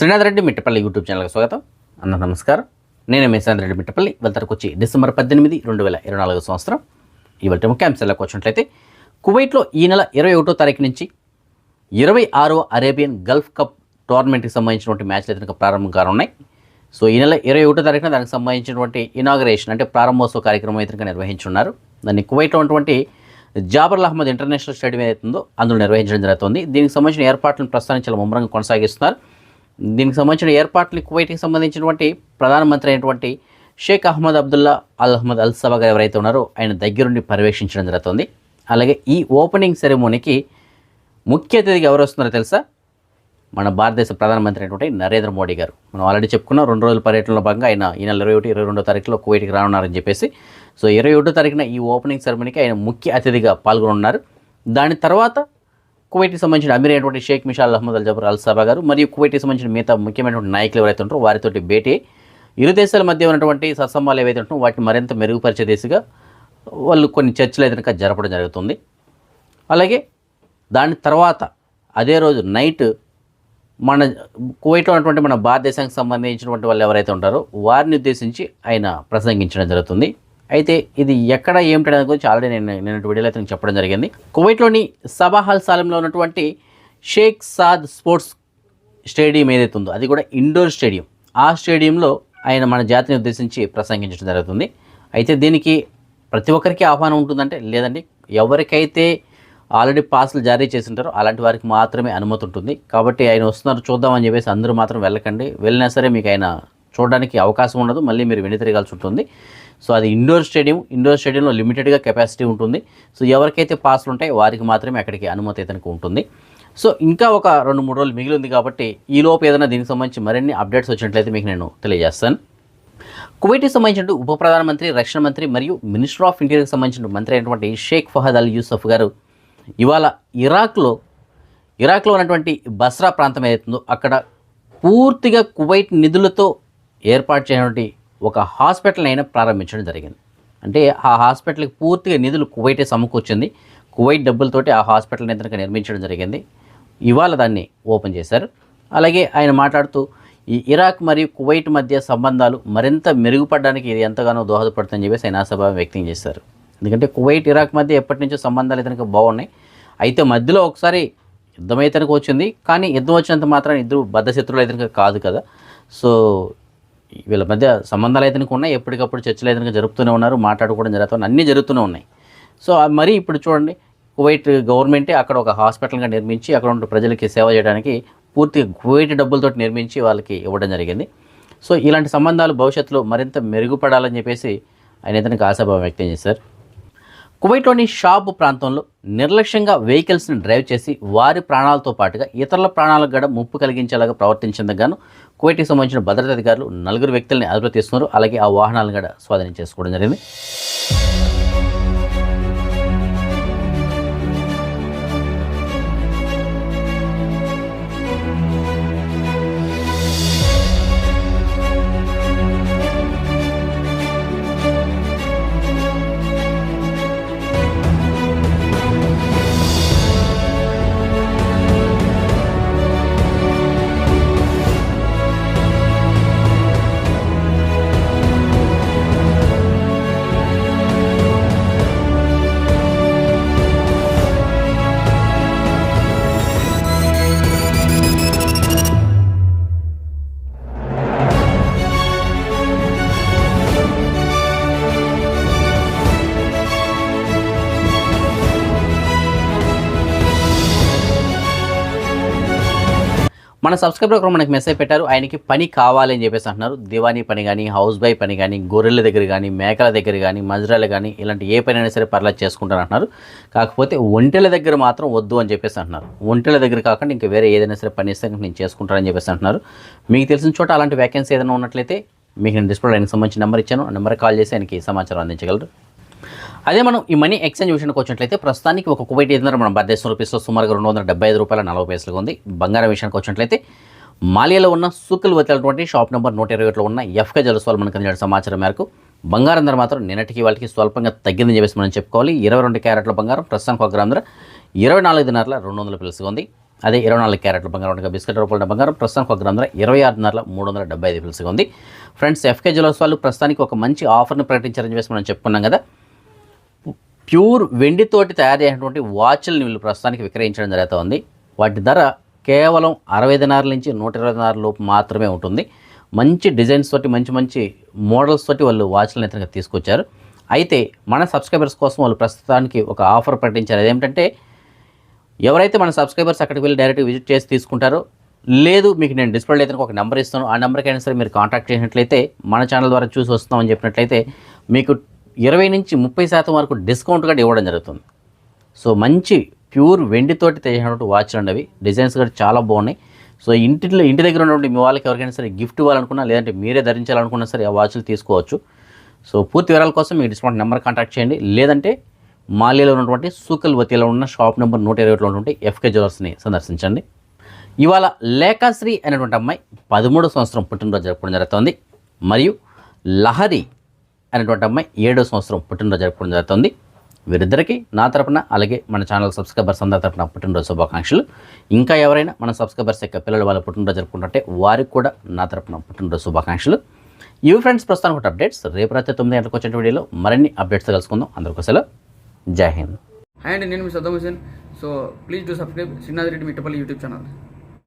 Srinath Reddy Mittapalli YouTube ఛానల్కి స్వాగతం. అన్న నమస్కారం. నేను మీ శ్రీనాథ్ రెడ్డి మిట్టపల్లి. వెళ్తానికి వచ్చి డిసెంబర్ పద్దెనిమిది రెండు వేల ఇరవై నాలుగు సంవత్సరం. ఇవాళ ముఖ్యాంశాలకు వచ్చినట్లయితే కువైట్లో ఈ నెల ఇరవై ఒకటో తారీఖు నుంచి ఇరవై ఆరో అరేబియన్ గల్ఫ్ కప్ టోర్నమెంట్కి సంబంధించినటువంటి మ్యాచ్లు అయితే ప్రారంభం కానున్నాయి. సో ఈ నెల ఇరవై ఒకటో తారీఖున దానికి సంబంధించినటువంటి ఇనాగరేషన్ అంటే ప్రారంభోత్సవ కార్యక్రమం అయితే నిర్వహించున్నారు. దాన్ని కువైట్లో ఉన్నటువంటి జాబర్ అహ్మద్ ఇంటర్నేషనల్ స్టేడియం ఏదైతుందో అందులో నిర్వహించడం జరుగుతుంది. దీనికి సంబంధించిన ఏర్పాట్లను ప్రస్తుతానికి చాలా ముమ్మరంగా కొనసాగిస్తున్నారు. దీనికి సంబంధించిన ఏర్పాట్లు కువైట్కి సంబంధించినటువంటి ప్రధానమంత్రి అయినటువంటి Sheikh Ahmad Abdullah Al Ahmad Al Sabah గారు ఎవరైతే ఉన్నారో ఆయన దగ్గరుండి పర్యవేక్షించడం జరుగుతుంది. అలాగే ఈ ఓపెనింగ్ సెరమోనీకి ముఖ్య అతిథిగా ఎవరు వస్తున్నారో తెలుసా? మన భారతదేశ ప్రధానమంత్రి అయినటువంటి నరేంద్ర మోడీ గారు. మనం ఆల్రెడీ చెప్పుకున్నాం రెండు రోజుల పర్యటనలో భాగంగా ఆయన ఈ నెల ఇరవై ఒకటి ఇరవై రెండో తారీఖులో కువైట్కి రానున్నారని చెప్పేసి. సో ఇరవై ఒకటో తారీఖున ఈ ఓపెనింగ్ సెరమనీకి ఆయన ముఖ్య అతిథిగా పాల్గొనున్నారు. దాని తర్వాత కువైట్కి సంబంధించిన అమీర్ అయినటువంటి Sheikh Mishal Ahmad Al Jaber Al Sabah గారు మరియు కువైట్కి సంబంధించిన మిగతా ముఖ్యమైనటువంటి నాయకులు ఎవరైతే ఉంటారో వారితోటి భేటీ. ఇరు దేశాల మధ్య ఉన్నటువంటి సత్సంబాలు ఏవైతే ఉంటాయో వాటిని మరింత మెరుగుపరిచే దిశగా వాళ్ళు కొన్ని చర్చలు అయితే కనుక జరపడం జరుగుతుంది. అలాగే దాని తర్వాత అదే రోజు నైట్ మన కువైట్లో ఉన్నటువంటి మన భారతదేశానికి సంబంధించినటువంటి వాళ్ళు ఎవరైతే ఉంటారో వారిని ఉద్దేశించి ఆయన ప్రసంగించడం జరుగుతుంది. అయితే ఇది ఎక్కడ ఏమిటి అనేది గురించి ఆల్రెడీ నేను నేను వీడియోలో అయితే నేను చెప్పడం జరిగింది. కువైట్లోని సబాహల్ సాలంలో ఉన్నటువంటి షేక్ సాద్ స్పోర్ట్స్ స్టేడియం ఏదైతే ఉందో అది కూడా ఇండోర్ స్టేడియం. ఆ స్టేడియంలో ఆయన మన జాతిని ఉద్దేశించి ప్రసంగించడం జరుగుతుంది. అయితే దీనికి ప్రతి ఒక్కరికి ఆహ్వానం ఉంటుందంటే లేదండి ఎవరికైతే ఆల్రెడీ పాస్లు జారీ చేసి ఉంటారో అలాంటి వారికి మాత్రమే అనుమతి ఉంటుంది. కాబట్టి ఆయన వస్తున్నారు చూద్దామని చెప్పేసి అందరూ మాత్రం వెళ్ళకండి. వెళ్ళినా సరే మీకు ఆయన చూడడానికి అవకాశం ఉండదు. మళ్ళీ మీరు వెనుతిరగాల్సి ఉంటుంది. సో అది ఇండోర్ స్టేడియం ఇండోర్ స్టేడియంలో లిమిటెడ్గా కెపాసిటీ ఉంటుంది. సో ఎవరికైతే పాస్లు ఉంటాయి వారికి మాత్రమే అక్కడికి అనుమతి అయితే ఉంటుంది. సో ఇంకా ఒక రెండు మూడు రోజులు మిగిలి ఉంది కాబట్టి ఈలోపు ఏదైనా దీనికి సంబంధించి మరిన్ని అప్డేట్స్ వచ్చినట్లయితే మీకు నేను తెలియజేస్తాను. కువైట్కి సంబంధించిన ఉప ప్రధానమంత్రి రక్షణ మంత్రి మరియు మినిస్టర్ ఆఫ్ ఇంటీరియర్కి సంబంధించిన మంత్రి అయినటువంటి షేక్ ఫహద్ అల్ యూసఫ్ గారు ఇవాళ ఇరాక్లో ఇరాక్లో ఉన్నటువంటి బస్రా ప్రాంతం ఏదైతుందో అక్కడ పూర్తిగా కువైట్ నిధులతో ఏర్పాటు చేయనటువంటి ఒక హాస్పిటల్ అయినా ప్రారంభించడం జరిగింది. అంటే ఆ హాస్పిటల్కి పూర్తిగా నిధులు కువైటే సమకూర్చింది. కువైట్ డబ్బులతోటి ఆ హాస్పిటల్ని కనుక నిర్మించడం జరిగింది. ఇవాళ దాన్ని ఓపెన్ చేశారు. అలాగే ఆయన మాట్లాడుతూ ఈ ఇరాక్ మరియు కువైట్ మధ్య సంబంధాలు మరింత మెరుగుపడడానికి ఇది ఎంతగానో దోహదపడుతుందని చెప్పేసి ఆయన ఆశాభావం వ్యక్తం చేశారు. ఎందుకంటే కువైట్ ఇరాక్ మధ్య ఎప్పటి నుంచో సంబంధాలు ఇతనికి బాగున్నాయి. అయితే మధ్యలో ఒకసారి యుద్ధం అయితే వచ్చింది. కానీ యుద్ధం వచ్చినంత మాత్రం ఇద్దరు బద్ధశత్రులు ఇతనికి కాదు కదా. సో వీళ్ళ మధ్య సంబంధాలు అయితే ఉన్నాయి? ఎప్పటికప్పుడు చర్చలు అయితే జరుపుతూనే ఉన్నారు? మాట్లాడుకోవడం జరుగుతుంది అన్నీ జరుగుతూనే ఉన్నాయి. సో మరీ మరి ఇప్పుడు చూడండి కువైట్ గవర్నమెంటే అక్కడ ఒక హాస్పిటల్గా నిర్మించి అక్కడ ఉన్న ప్రజలకి సేవ చేయడానికి పూర్తిగా కువైట్ డబ్బులతో నిర్మించి వాళ్ళకి ఇవ్వడం జరిగింది. సో ఇలాంటి సంబంధాలు భవిష్యత్తులో మరింత మెరుగుపడాలని చెప్పేసి ఆయన ఇతనికి ఆశాభావం వ్యక్తం చేశారు. కువైట్లోని షాబ్ ప్రాంతంలో నిర్లక్ష్యంగా వెహికల్స్ని డ్రైవ్ చేసి వారి ప్రాణాలతో పాటుగా ఇతరుల ప్రాణాలకు కూడా ముప్పు కలిగించేలాగా ప్రవర్తించేందుకు గాను కువైట్కి సంబంధించిన భద్రతా అధికారులు నలుగురు వ్యక్తుల్ని అదుపులో తీసుకున్నారు. అలాగే ఆ వాహనాలను కూడా స్వాధీనం చేసుకోవడం జరిగింది. మన సబ్స్క్రైబర్ ఒకరు మనకి మెసేజ్ పెట్టారు ఆయనకి పని కావాలని చెప్పేసి అంటున్నారు. దివానీ పని కానీ హౌస్ బై పని కానీ గొర్రెల దగ్గర కానీ మేకల దగ్గర కానీ మజరాలు కానీ ఇలాంటి ఏ పని అయినా సరే పర్లేదు చేసుకుంటారు అంటున్నారు. కాకపోతే ఒంటెల దగ్గర మాత్రం వద్దు అని చెప్పేసి అంటున్నారు. ఒంటెల దగ్గర కాకుండా ఇంకా వేరే ఏదైనా సరే పని ఇస్తే నేను చేసుకుంటానని చెప్పేసి అంటున్నారు. మీకు తెలిసిన చోట అలాంటి వ్యాకెన్సీ ఏదైనా ఉన్నట్లయితే మీకు నేను డిస్ప్లే ఆయనకు సంబంధించిన నెంబర్ ఇచ్చాను. ఆ నెంబర్ కాల్ చేసి ఆయనకి సమాచారం అందించగలరు. అదే మనం ఈ మనీ ఎక్స్చేంజ్ విషయానికి వచ్చినట్లయితే ప్రస్తుతానికి ఒక కువైట్ ఏదైనా మన భారతదేశం రూపీస్లో సుమారుగా రెండు వందల డెబ్బై ఐదు రూపాయల నలభై పైసలుగా ఉంది. బంగారం విషయానికి వచ్చినట్లయితే మాలియాలో ఉన్న సూకులు వచ్చేటువంటి షాప్ నెంబర్ నూట ఇరవై ఒకటిలో ఉన్న ఎఫ్కే జలస్వాల్ మనకు అందిన సమాచారం మేరకు బంగారం ధర మాత్రం నిన్నటికి వాళ్ళకి స్వల్పంగా తగ్గిందని చెప్పేసి మనం చెప్పుకోవాలి. ఇరవై రెండు క్యారెట్ల బంగారం ప్రస్తుతానికి ఒక గ్రామ ధర ఇరవై నాలుగు దినార్ల రెండు వందల పిలుసుగా ఉంది. అదే ఇరవై నాలుగు క్యారెట్ల బంగారం ఉండగా బిస్కెట్ రూపాయల బంగారం ప్రస్తుతానికి ఒక గ్రామ ధర ఇరవై ఆరున్నర మూడు వందల డెబ్బై ఐదు పిలుసుగా ఉంది. ఫ్రెండ్స్ ఎఫ్కే జ్యువెలర్స్ ప్రస్తుతానికి ఒక మంచి ఆఫర్ను ప్రకటించారని చెప్పేసి మనం చెప్పుకున్నాం కదా. ప్యూర్ వెండితోటి తయారు చేసినటువంటి వాచ్లను వీళ్ళు ప్రస్తుతానికి విక్రయించడం జరుగుతుంది. వాటి ధర కేవలం అరవై దినాల నుంచి నూట ఇరవై దినాల లోపు మాత్రమే ఉంటుంది. మంచి డిజైన్స్ తోటి మంచి మంచి మోడల్స్ తోటి వాళ్ళు వాచ్లను ఇతరుగా తీసుకొచ్చారు. అయితే మన సబ్స్క్రైబర్స్ కోసం వాళ్ళు ప్రస్తుతానికి ఒక ఆఫర్ ప్రకటించారు. అదేమిటంటే ఎవరైతే మన సబ్స్క్రైబర్స్ అక్కడికి వెళ్ళి డైరెక్ట్ విజిట్ చేసి తీసుకుంటారో లేదు మీకు నేను డిస్ప్లే అయితే ఒక నెంబర్ ఇస్తాను. ఆ నెంబర్కి అయినా సరే మీరు కాంటాక్ట్ చేసినట్లయితే మన ఛానల్ ద్వారా చూసి వస్తున్నామని చెప్పినట్లయితే మీకు ఇరవై నుంచి ముప్పై శాతం వరకు డిస్కౌంట్ కూడా ఇవ్వడం జరుగుతుంది. సో మంచి ప్యూర్ వెండితోటి చేసినటువంటి వాచ్లు అండి అవి. డిజైన్స్ కూడా చాలా బాగున్నాయి. సో ఇంటిలో ఇంటి దగ్గర ఉన్నటువంటి మీ వాళ్ళకి ఎవరికైనా సరే గిఫ్ట్ ఇవ్వాలనుకున్నా లేదంటే మీరే ధరించాలనుకున్నా సరే ఆ వాచ్లు తీసుకోవచ్చు. సో పూర్తి వివరాల కోసం మీకు డిస్కౌంట్ నెంబర్ కాంటాక్ట్ చేయండి. లేదంటే మాలీలో ఉన్నటువంటి సూకల్వతిలో ఉన్న షాప్ నెంబర్ నూట ఇరవై ఒకటిలో ఉన్నటువంటి ఎఫ్కే జ్యువెలర్స్ని సందర్శించండి. ఇవాళ లేఖాశ్రీ అనేటువంటి అమ్మాయి పదమూడో సంవత్సరం పుట్టినరోజు జరుపుకోవడం జరుగుతుంది. మరియు లహరి అనేటువంటి అమ్మాయి ఏడో సంవత్సరం పుట్టినరోజు జరుపుకోవడం జరుగుతుంది. వీరిద్దరికీ నా తరపున అలాగే మన ఛానల్ సబ్స్క్రైబర్స్ అందరి తరపున పుట్టినరోజు శుభాకాంక్షలు. ఇంకా ఎవరైనా మన సబ్స్క్రైబర్స్ యొక్క పిల్లలు వాళ్ళ పుట్టినరోజు జరుపుకుంటుంటే వారికి కూడా నా తరపున పుట్టినరోజు శుభాకాంక్షలు. ఇవి ఫ్రెండ్స్ ప్రస్తుతానికి ఒక అప్డేట్స్. రేపు రాత్రి తొమ్మిది గంటలకు వచ్చే వీడియోలో మరిన్ని అప్డేట్స్ కలుసుకుందాం అందరికీ సెలవు. జై హింద్. హాయ్ అండి నేను మీ Saddam Hussain so please do subscribe Srinath Reddy Mittapalli YouTube channel.